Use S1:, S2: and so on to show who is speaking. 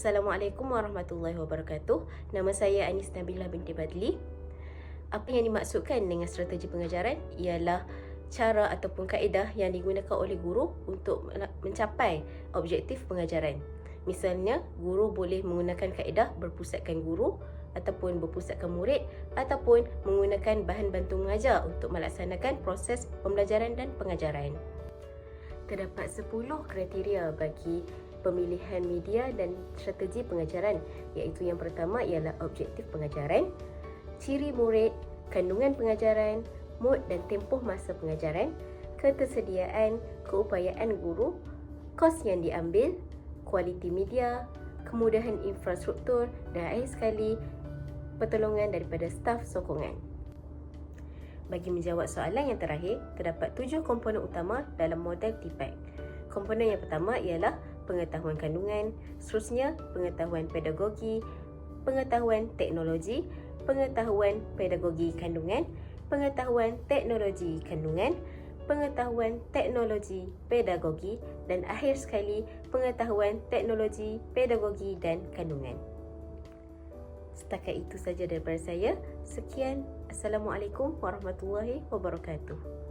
S1: Assalamualaikum warahmatullahi wabarakatuh. Nama saya Anis Nabilah binti Badli. Apa yang dimaksudkan dengan strategi pengajaran ialah cara ataupun kaedah yang digunakan oleh guru untuk mencapai objektif pengajaran. Misalnya, guru boleh menggunakan kaedah berpusatkan guru ataupun berpusatkan murid ataupun menggunakan bahan bantu mengajar untuk melaksanakan proses pembelajaran dan pengajaran. Terdapat 10 kriteria bagi pemilihan media dan strategi pengajaran iaitu yang pertama ialah objektif pengajaran, ciri murid, kandungan pengajaran, mood dan tempoh masa pengajaran, ketersediaan, keupayaan guru, kos yang diambil, kualiti media, kemudahan infrastruktur dan akhir sekali pertolongan daripada staf sokongan. Bagi menjawab soalan yang terakhir, terdapat tujuh komponen utama dalam model TPAC. Komponen yang pertama ialah pengetahuan kandungan, seterusnya pengetahuan pedagogi, pengetahuan teknologi, pengetahuan pedagogi kandungan, pengetahuan teknologi kandungan, pengetahuan teknologi pedagogi dan akhir sekali pengetahuan teknologi pedagogi dan kandungan. Setakat itu saja daripada saya. Sekian. Assalamualaikum warahmatullahi wabarakatuh.